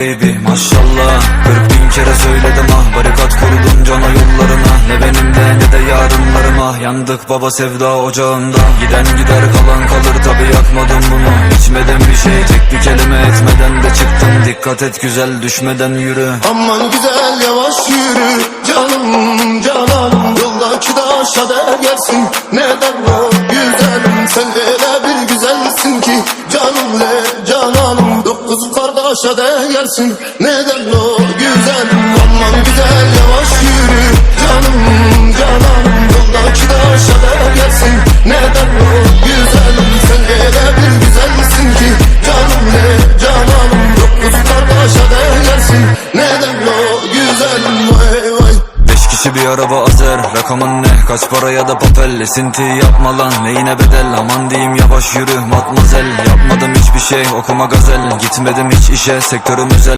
baby maşallah. 40 bin kere söyledim ah Barikat kurdum cana yollarına. Ne benimle ne de yarınlarıma. Yandık baba sevda ocağında. Giden gider kalan kalır tabi yakmadım bunu. İçmedim bir şey tek bir kelime etmeden de çıktım. Dikkat et güzel düşmeden yürü. Aman güzel yavaş yürü. Canım cananım Yoldaki taşa değersin Neden o güzelim Sen öyle bir güzelsin ki. Canım le cananım Dokuz kardeşe değersin Neden o? Güzelim Aman güzel yavaş yürü. Canım cananım Yoldaki taşa değersin Neden o? Güzelim Sen öyle bir güzelsin ki Canım le cananım Dokuz kardeşe değersin Neden o? Güzelim vay vay. Beş kişi bir araba azer. Rakamın ne? Kaç para ya da papel? Esinti yapma lan. Neyine bedel? Aman diyeyim yavaş yürü matmazel. Yapmadım hiçbir şey okuma gazel. Gitmedim hiç işe sektörüm özel